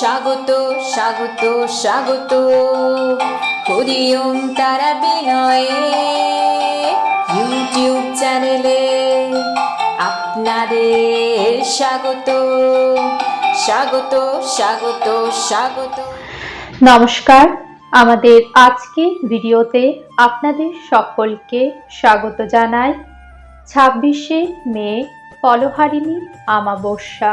স্বাগত স্বাগত স্বাগত। হরিওম তারা বিনয়ে। ইউটিউব চ্যানেলে আপনাদের স্বাগত। স্বাগত স্বাগত স্বাগত। নমস্কার, আমাদের আজকের ভিডিওতে আপনাদের সকলকে স্বাগত জানাই। ছাব্বিশে মে ফলহারিণী আমাবস্যা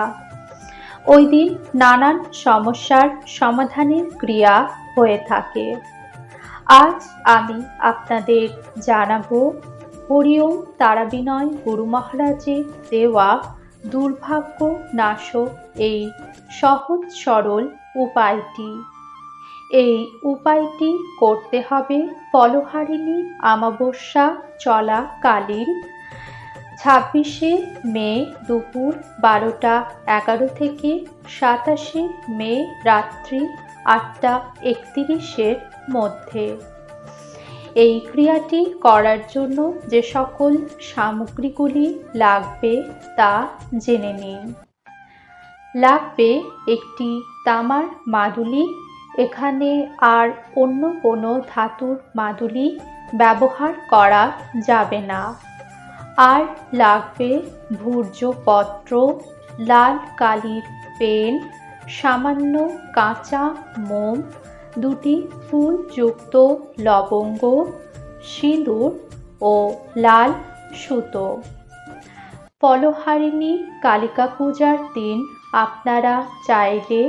ওই দিন নানান সমস্যার সমাধানের ক্রিয়া হয়ে থাকে। আজ আমি আপনাদের জানাব হরিওম তারাবিনয় গুরু মহারাজের দেওয়া দুর্ভাগ্য নাশক এই সহজ সরল উপায়টি। এই উপায়টি করতে হবে ফলহারিণী আমাবস্যা চলাকালীন ছাব্বিশে মে দুপুর বারোটা এগারো থেকে সাতাশে মে রাত্রি আটটা একত্রিশের মধ্যে। এই ক্রিয়াটি করার জন্য যে সকল সামগ্রীগুলি লাগবে তা জেনে নিন। লাগবে একটি তামার মাদুলি, এখানে আর অন্য কোনো ধাতুর মাদুলি ব্যবহার করা যাবে না। আর লাগবে ভূর্যপত্র লাল কালির পেন, সামান্য কাঁচা মোম, দুটি ফুলযুক্ত লবঙ্গ, সিঁদুর ও লাল সুতো। ফলহারিণী কালিকা পূজার দিন আপনারা চাইলে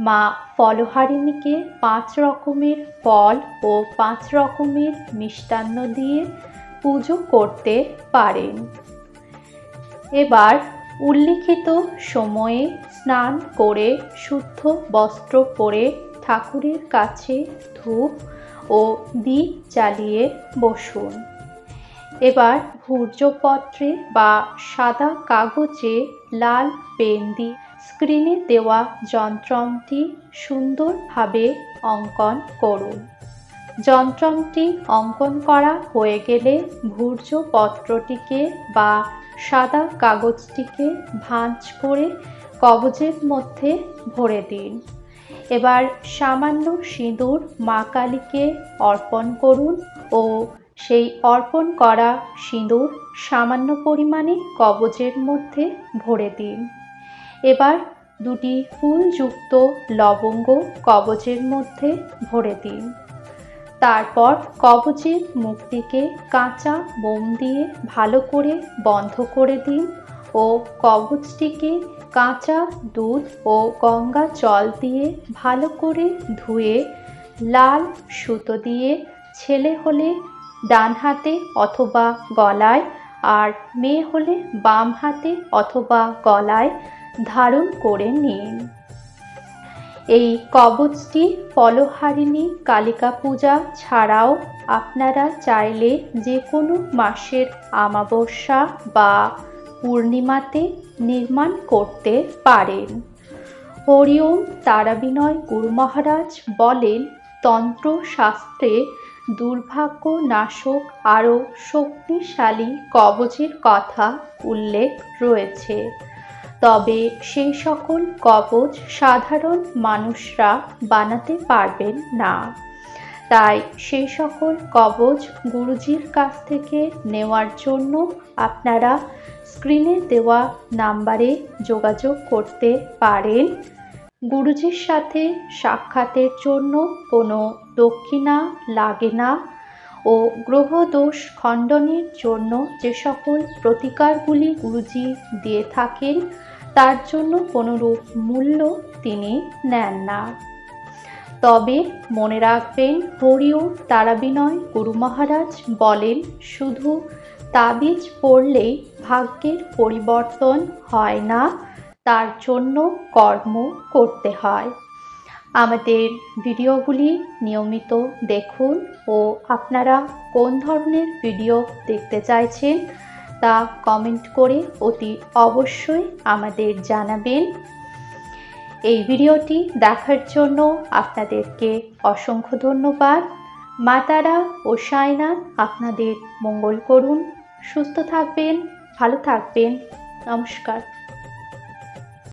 মা ফলহারিণীকে পাঁচ রকমের ফল ও পাঁচ রকমের মিষ্টান্ন দিয়ে পুজো করতে পারেন। এবার উল্লিখিত সময়ে স্নান করে শুদ্ধ বস্ত্র পরে ঠাকুরের কাছে ধূপ ও দীপ জ্বালিয়ে বসুন। এবার ভূর্যপত্রে বা সাদা কাগজে লাল পেন স্ক্রিনে দেওয়া যন্ত্রটি সুন্দরভাবে অঙ্কন করুন। যন্ত্রটি অঙ্কন করা হয়ে গেলে ভূর্যপত্রটিকে বা সাদা কাগজটিকে ভাঁজ করে কবজের মধ্যে ভরে দিন। এবার সামান্য সিঁদুর মা কালীকে অর্পণ করুন ও সেই অর্পণ করা সিঁদুর সামান্য পরিমাণে কবজের মধ্যে ভরে দিন। এবার দুটি ফুলযুক্ত লবঙ্গ কবজের মধ্যে ভরে দিন। তারপর কবচের মুখটিকে কাঁচা মোম দিয়ে ভালো করে বন্ধ করে দিন ও কবচটিকে কাঁচা দুধ ও গঙ্গা জল দিয়ে ভালো করে ধুয়ে, লাল সুতো দিয়ে ছেলে হলে ডান হাতে অথবা গলায় আর মেয়ে হলে বাম হাতে অথবা গলায় ধারণ করে নিন। এই কবচটি ফলহারিণী কালিকা পূজা ছাড়াও আপনারা চাইলে যে কোনো মাসের আমাবস্যা বা পূর্ণিমাতে নির্মাণ করতে পারেন। হরিওম তারাবিনয় গুরু মহারাজ বলেন, তন্ত্রশাস্ত্রে দুর্ভাগ্য নাশক আরও শক্তিশালী কবচের কথা উল্লেখ রয়েছে। তবে সেই সকল কবচ সাধারণ মানুষরা বানাতে পারবেন না। তাই সেই সকল কবচ গুরুজির কাছ থেকে নেওয়ার জন্য আপনারা স্ক্রিনে দেওয়া নাম্বারে যোগাযোগ করতে পারেন। গুরুজির সাথে সাক্ষাতের জন্য কোনো দক্ষিণা লাগে না ও গ্রহদোষ খণ্ডনের জন্য যে সকল প্রতিকারগুলি গুরুজি দিয়ে থাকেন তার জন্য কোনোরূপ মূল্য তিনি নেন না। তবে মনে রাখবেন হরিও তারাবিনয় গুরু মহারাজ বলেন, শুধু তাবিজ পড়লেই ভাগ্যের পরিবর্তন হয় না, তার জন্য কর্ম করতে হয়। আমাদের ভিডিওগুলি নিয়মিত দেখুন ও আপনারা কোন ধরনের ভিডিও দেখতে চাইছেন তা কমেন্ট করে অতি অবশ্যই আমাদের জানাবেন। এই ভিডিওটি দেখার জন্য আপনাদেরকে অসংখ্য ধন্যবাদ। মাতারা ও সাইনা আপনাদের মঙ্গল করুন, সুস্থ থাকবেন, ভালো থাকবেন। নমস্কার।